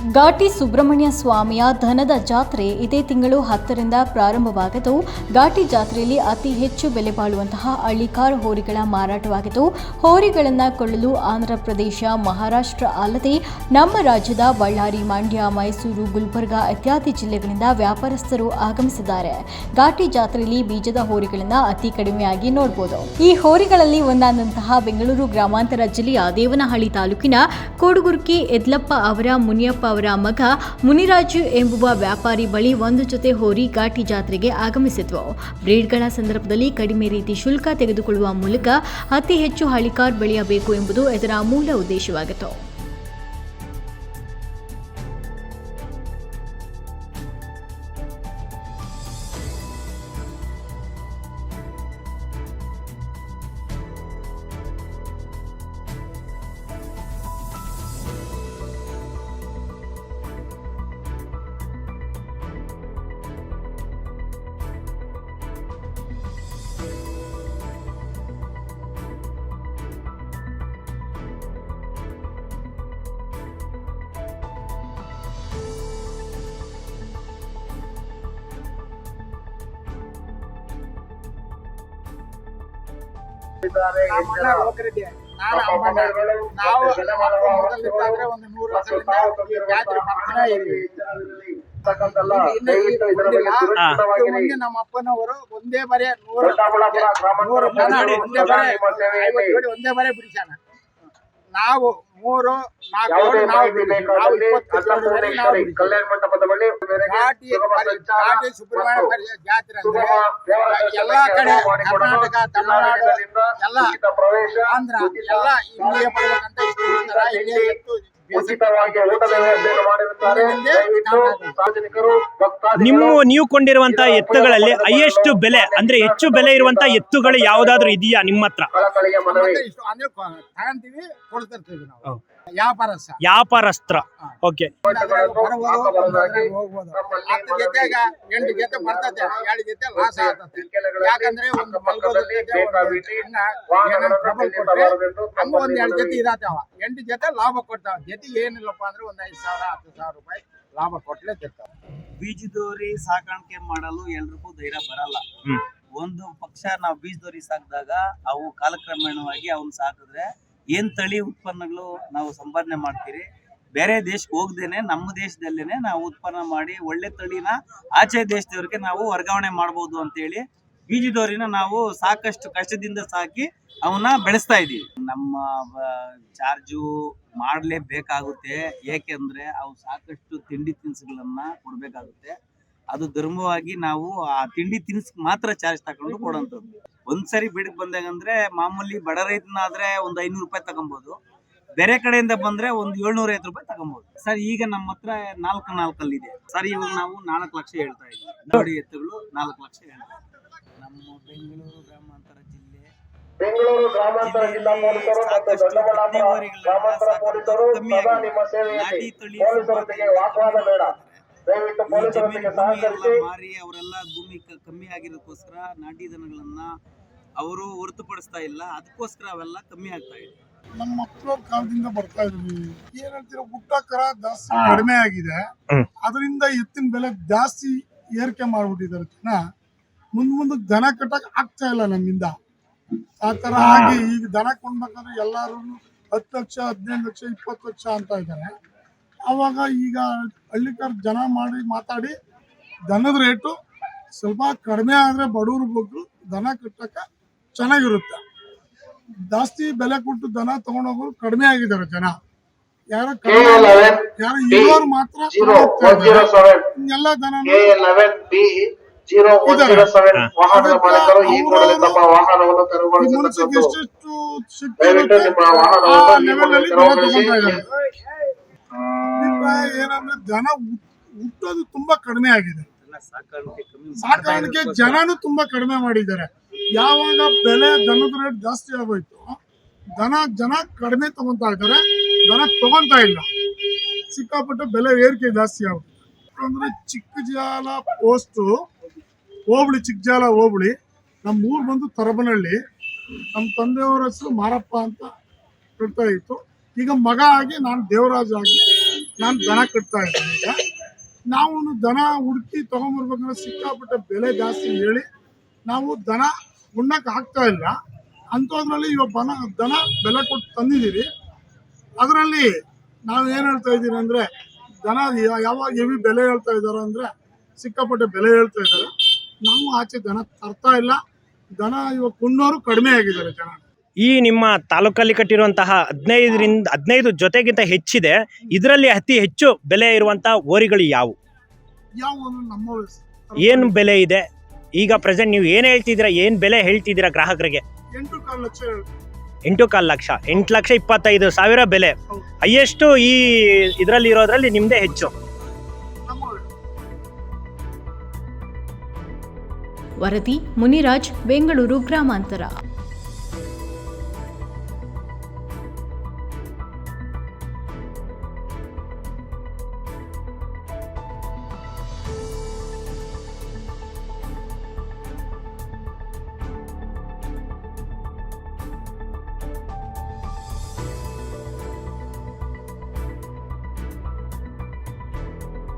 ಘಾಟಿ ಸುಬ್ರಹ್ಮಣ್ಯ ಸ್ವಾಮಿಯ ಧನದ ಜಾತ್ರೆ ಇದೇ ತಿಂಗಳು ಹತ್ತರಿಂದ ಪ್ರಾರಂಭವಾಗಿದ್ದು ಘಾಟಿ ಜಾತ್ರೆಯಲ್ಲಿ ಅತಿ ಹೆಚ್ಚು ಬೆಲೆ ಬಾಳುವಂತಹ ಹಳ್ಳಿಕಾರ್ ಹೋರಿಗಳ ಮಾರಾಟವಾಗಿದ್ದು, ಹೋರಿಗಳನ್ನು ಕೊಳ್ಳಲು ಆಂಧ್ರ ಪ್ರದೇಶ, ಮಹಾರಾಷ್ಟ್ರ ಅಲ್ಲದೆ ನಮ್ಮ ರಾಜ್ಯದ ಬಳ್ಳಾರಿ, ಮಂಡ್ಯ, ಮೈಸೂರು, ಗುಲ್ಬರ್ಗಾ ಇತ್ಯಾದಿ ಜಿಲ್ಲೆಗಳಿಂದ ವ್ಯಾಪಾರಸ್ಥರು ಆಗಮಿಸಿದ್ದಾರೆ. ಘಾಟಿ ಜಾತ್ರೆಯಲ್ಲಿ ಬೀಜದ ಹೋರಿಗಳನ್ನು ಅತಿ ಕಡಿಮೆಯಾಗಿ ನೋಡಬಹುದು ಈ ಹೋರಿಗಳಲ್ಲಿ ಒಂದಾದಂತಹ ಬೆಂಗಳೂರು ಗ್ರಾಮಾಂತರ ಜಿಲ್ಲೆಯ ದೇವನಹಳ್ಳಿ ತಾಲೂಕಿನ ಕೋಡುಗುರ್ಕಿ ಎದ್ಲಪ್ಪ ಅವರ ಮುನಿಯಪ್ಪ ಅವರ ಮಗ ಮುನಿರಾಜು ಎಂಬುವ ವ್ಯಾಪಾರಿ ಬಳಿ ಒಂದು ಜೊತೆ ಹೋರಿ ಘಾಟಿ ಜಾತ್ರೆಗೆ ಆಗಮಿಸಿದ್ವು. ಬ್ರೀಡ್ಗಳ ಸಂದರ್ಭದಲ್ಲಿ ಕಡಿಮೆ ರೀತಿ ಶುಲ್ಕ ತೆಗೆದುಕೊಳ್ಳುವ ಮೂಲಕ ಅತಿ ಹೆಚ್ಚು ಹಳಿಕಾರ್ ಬೆಳೆಯಬೇಕು ಎಂಬುದು ಇದರ ಮೂಲ ಉದ್ದೇಶವಾಗಿತ್ತು. ನಾವು ಒಂದು ನೂರು ವರ್ಷದಿಂದ ಜಾತ್ರೆ ಮಾಡ್ತಾನೆ ಇದೀವಿ. ನಮ್ಮ ಅಪ್ಪನವರು ಒಂದೇ ಬರೆ ನೂರು ಒಂದೇ ಬರೆ ಒಂದೇ ಬರೆ ನಾವು ಮೂರು ನಾಲ್ಕು ನಾವು ಘಾಟಿ ಸುಬ್ರಹ್ಮಣ್ಯ ಜಾತ್ರೆ ಅಂದ್ರೆ ಎಲ್ಲಾ ಕಡೆ ಕರ್ನಾಟಕ ತಮಿಳುನಾಡು ಎಲ್ಲ ಆಂಧ್ರ ಎಲ್ಲ ಇಲ್ಲಿಗೆ ಬರ್ಬೇಕಂತ ಇಷ್ಟು ಇಲ್ಲಿಗೆ ಎತ್ತು ಉಚಿತವಾಗಿ ಊಟದ ವ್ಯವಸ್ಥೆಯನ್ನು ಮಾಡಿರುತ್ತಾರೆ. ದಯವಿಟ್ಟು ಸಾರ್ವಜನಿಕರು ಭಕ್ತಾದಿಗಳು ನೀವು ಕೊಂಡಿರುವಂತ ಕೊಂಡಿರುವಂತಹ ಎತ್ತುಗಳಲ್ಲಿ ಹೈಯೆಸ್ಟ್ ಬೆಲೆ ಅಂದ್ರೆ ಹೆಚ್ಚು ಬೆಲೆ ಇರುವಂತ ಎತ್ತುಗಳು ಯಾವ್ದಾದ್ರು ಇದೆಯಾ ನಿಮ್ಮ ಹತ್ರ? ಮನವಿ. ತಗಂತೀವಿ ಕೊಡ್ತಿರ್ತೀವಿ ನಾವು. ವ್ಯಾಪಾರಸ್ತ್ರ. ಓಕೆ ಹತ್ತು ಜೊತೆಗ ಎಂಟು ಜೊತೆ ಬರ್ತದೆ ಎರಡು ಜೊತೆ ಲಾಸ್ ಆಗ್ತದೆ. ಯಾಕಂದ್ರೆ ಒಂದು ಮಲ್ಗೋದ ಜೊತೆ ಒಂದು ಹಂಗ ಒಂದ್ ಎರಡು ಜೊತೆ ಇದಾತಾವ ಎಂಟು ಜೊತೆ ಲಾಭ ಕೊಡ್ತಾವ. ಜೊತೆ ಏನಿಲ್ಲಪ್ಪ ಅಂದ್ರೆ ಒಂದ್ ಐದು ಸಾವಿರ ಹತ್ತು ಸಾವಿರ ರೂಪಾಯಿ ಲಾಭ ಕೊಟ್ಲೆ ತಿರ್ತಾವ ಬೀಜದೋರಿ ಸಾಕಾಣಿಕೆ ಮಾಡಲು ಎಲ್ರಿಗೂ ಧೈರ್ಯ ಬರಲ್ಲ. ಒಂದು ಪಕ್ಷ ನಾವು ಬೀಜದೋರಿ ಸಾಕಿದಾಗ ಅವು ಕಾಲಕ್ರಮೇಣವಾಗಿ ಅವನ್ ಸಾಕಿದ್ರೆ ಏನ್ ತಳಿ ಉತ್ಪನ್ನಗಳು ನಾವು ಸಂಪಾದನೆ ಮಾಡ್ತೀರಿ? ಬೇರೆ ದೇಶಕ್ಕೆ ಹೋಗ್ದೇನೆ, ನಮ್ಮ ದೇಶದಲ್ಲೇನೆ ನಾವು ಉತ್ಪನ್ನ ಮಾಡಿ, ಒಳ್ಳೆ ತಳಿನ ಆಚೆ ದೇಶದವ್ರಿಗೆ ನಾವು ವರ್ಗಾವಣೆ ಮಾಡ್ಬೋದು ಅಂತೇಳಿ ಬೀಜದೋರಿನ ನಾವು ಸಾಕಷ್ಟು ಕಷ್ಟದಿಂದ ಸಾಕಿ ಅವನ್ನ ಬೆಳೆಸ್ತಾ ಇದೀವಿ ನಮ್ಮ ಚಾರ್ಜು ಮಾಡಲೇಬೇಕಾಗುತ್ತೆ. ಏಕೆಂದ್ರೆ ಅವು ಸಾಕಷ್ಟು ತಿಂಡಿ ತಿನಿಸುಗಳನ್ನ ಕೊಡ್ಬೇಕಾಗುತ್ತೆ. ಅದು ಧರ್ಮವಾಗಿ ನಾವು ಆ ತಿಂಡಿ ತಿನಿಸ್ ಮಾತ್ರ ಚಾರ್ಜ್ ತಗೊಂಡು ಕೊಡೋಂಥದ್ದು. ಒಂದ್ಸರಿ ಬಿಡಕ್ ಬಂದಾಗಂದ್ರೆ ಮಾಮೂಲಿ ಬಡ ರೈತನಾದ್ರೆ ಒಂದ್ ಐನೂರು ರೂಪಾಯಿ ತಗೊಬೋದು. ಬೇರೆ ಕಡೆಯಿಂದ ಬಂದ್ರೆ ಒಂದ್ ಏಳ್ನೂರ ಐವತ್ತು ರೂಪಾಯಿ ತಗೊಬಹುದು ಸರ್ ಈಗ ನಮ್ಮ ಹತ್ರ ನಾಲ್ಕು ನಾಲ್ಕಲ್ಲಿ ಇದೆ ಸರ್ ಇವಾಗ ನಾವು ನಾಲ್ಕು ಲಕ್ಷ ಹೇಳ್ತಾ ಇದ್ದೀವಿ. ನೋಡಿ ಎತ್ತುಗಳು ನಾಲ್ಕು ಲಕ್ಷ ಹೇಳ್ತಾ ನಮ್ಮ ಬೆಂಗಳೂರು ಗ್ರಾಮಾಂತರ ಜಿಲ್ಲೆ ಬೆಂಗಳೂರು ಗ್ರಾಮಾಂತರ ಜಿಲ್ಲಾ ಪೊಲೀಸರು ಮತ್ತು ದೊಡ್ಡಬಳ್ಳಾಪುರ ಗ್ರಾಮಾಂತರ ಪೊಲೀಸರು ಸದಾ ನಿಮ್ಮ ಸೇವೆಯಲ್ಲಿ ಪೊಲೀಸರೊಂದಿಗೆ ವಾಗ್ವಾದ ಬೇಡ. ಮಾರಿ ಅವರೆಲ್ಲ ಭೂಮಿ ಕಮ್ಮಿ ಆಗಿರೋದಕ್ಕೋಸ್ಕರ ನಾಟಿ ದನಗಳನ್ನ ಅವರು ಹೊರತುಪಡಿಸ್ತಾ ಇಲ್ಲ. ಅದಕ್ಕೋಸ್ಕರ ಅವೆಲ್ಲ ಕಮ್ಮಿ ಆಗ್ತಾ ಇದೆ. ನಮ್ಮ ಮಕ್ಕಳ ಕಾಲದಿಂದ ಬರ್ತಾ ಇದ್ವಿ. ಏನ್ ಹೇಳ್ತೀರ ಊಟ ಕರ ಜಾಸ್ತಿ ಕಡಿಮೆ ಆಗಿದೆ. ಅದರಿಂದ ಎತ್ತಿನ ಬೆಲೆ ಜಾಸ್ತಿ ಏರಿಕೆ ಮಾಡ್ಬಿಟ್ಟಿದ್ದಾರೆ ಜನ. ಮುಂದ್ ಮುಂದಕ್ಕೆ ದನ ಕಟ್ಟಕ್ ಆಗ್ತಾ ಇಲ್ಲ ನಮ್ಮಿಂದ. ಆ ತರ ಆಗಿ ಈಗ ದನ ಕೊಂಡ್ಬೇಕಂದ್ರೆ ಎಲ್ಲಾರು ಹತ್ತು ಲಕ್ಷ ಹದಿನೈದು ಲಕ್ಷ ಇಪ್ಪತ್ತು ಲಕ್ಷ ಅಂತ ಇದ್ದಾರೆ. ಅವಾಗ ಈಗ ಹಳ್ಳಿಕಾರ ಜನ ಮಾಡಿ ಮಾತಾಡಿ ದನದ ರೇಟು ಸ್ವಲ್ಪ ಕಡಿಮೆ ಆದ್ರೆ ಬಡವ್ರ ಬಗ್ಗೆ ದನ ಕಟ್ಟಕ ಚೆನ್ನಾಗಿರುತ್ತೆ. ಜಾಸ್ತಿ ಬೆಲೆ ಕೊಟ್ಟು ದನ ತಗೊಂಡೋಗೋರು ಕಡಿಮೆ ಆಗಿದ್ದಾರೆ ಜನ. ಯಾರು ಯಾರೋ ಇರೋರು ಮಾತ್ರ ಎಲ್ಲ ದನ ಎಷ್ಟೆಷ್ಟು ಅಭಿಪ್ರಾಯ ಏನಂದ್ರೆ ಜನ ಹುಟ್- ಹುಟ್ಟೋದು ತುಂಬಾ ಕಡಿಮೆ ಆಗಿದೆ. ಸಾಕಾಣಿಕೆ ಜನನು ತುಂಬಾ ಕಡಿಮೆ ಮಾಡಿದ್ದಾರೆ. ಯಾವಾಗ ಬೆಲೆ ದನದ ರೇಟ್ ಜಾಸ್ತಿ ಆಗೋಯ್ತು ದನ ಜನ ಕಡಿಮೆ ತಗೊಂತಾ ಇದ್ದಾರೆ ದನ ತಗೊಂತಾ ಇಲ್ಲ. ಸಿಕ್ಕಾಪಟ್ಟೆ ಬೆಲೆ ಏರಿಕೆ ಜಾಸ್ತಿ ಆಗುತ್ತೆ. ಅಂದ್ರೆ ಚಿಕ್ಕ ಜಾಲ ಪೋಸ್ಟು ಹೋಬಳಿ ಚಿಕ್ಕ ಜಾಲ ಹೋಬಳಿ ನಮ್ಮ ಊರು ಬಂದು ತರಬನಹಳ್ಳಿ ನಮ್ಮ ತಂದೆಯವರ ಹೆಸರು ಮಾರಪ್ಪ ಅಂತ ಹೇಳ್ತಾ ಇತ್ತು. ಈಗ ಮಗ ಆಗಿ ನಾನು ದೇವರಾಜ ಆಗಿ ನಾನು ದನ ಕಟ್ತಾ ಇದ್ದೀನಿ ಈಗ. ನಾವು ದನ ಹುಡುಕಿ ತಗೊಂಬರ್ಬೇಕಂದ್ರೆ ಸಿಕ್ಕಾಪಟ್ಟೆ ಬೆಲೆ ಜಾಸ್ತಿ ಹೇಳಿ ನಾವು ದನ ಉಣ್ಣಕ್ಕೆ ಆಗ್ತಾ ಇಲ್ಲ. ಅಂಥದ್ರಲ್ಲಿ ಇವಾಗ ಬನ ದನ ಬೆಲೆ ಕೊಟ್ಟು ತಂದಿದ್ದೀವಿ. ಅದರಲ್ಲಿ ನಾವು ಏನು ಹೇಳ್ತಾ ಇದ್ದೀವಿ ಅಂದರೆ ದನ ಯಾವಾಗ ಹೆವಿ ಬೆಲೆ ಹೇಳ್ತಾ ಇದ್ದಾರೆ ಅಂದರೆ ಸಿಕ್ಕಾಪಟ್ಟೆ ಬೆಲೆ ಹೇಳ್ತಾ ಇದ್ದಾರೆ ನಾವು ಆಚೆ ದನ ತರ್ತಾ ಇಲ್ಲ. ದನ ಇವಾಗ ಕುಣ್ಣೋರು ಕಡಿಮೆ ಆಗಿದ್ದಾರೆ ಜನ. ಈ ನಿಮ್ಮ ತಾಲೂಕಲ್ಲಿ ಕಟ್ಟಿರುವಂತಹ ಹದಿನೈದರಿಂದ ಹದಿನೈದು ಜೊತೆಗಿಂತ ಹೆಚ್ಚಿದೆ. ಇದರಲ್ಲಿ ಅತಿ ಹೆಚ್ಚು ಬೆಲೆ ಇರುವಂತಹ ಓರಿಗಳು ಯಾವುವು ಯಾವ ನಮ್ಮ ಏನು ಬೆಲೆ ಇದೆ? ಈಗ ಪ್ರೆಸೆಂಟ್ ನೀವು ಏನು ಹೇಳ್ತಿದ್ದೀರಾ ಏನು ಬೆಲೆ ಹೇಳ್ತಿದ್ದೀರಾ ಗ್ರಾಹಕರಿಗೆ? ಎಂಟು ಕಾಲು ಲಕ್ಷ ಎಂಟು ಲಕ್ಷ. ಇಪ್ಪತ್ತೈದು ಸಾವಿರ ಬೆಲೆ. ಹೈಯೆಸ್ಟ್ ಹೈಯೆಸ್ಟು ಈ ಇದರಲ್ಲಿ ಇರೋದ್ರಲ್ಲಿ ನಿಮ್ಮದೇ ಹೆಚ್ಚು. ವರದಿ ಮುನಿರಾಜ್ ಬೆಂಗಳೂರು ಗ್ರಾಮಾಂತರ.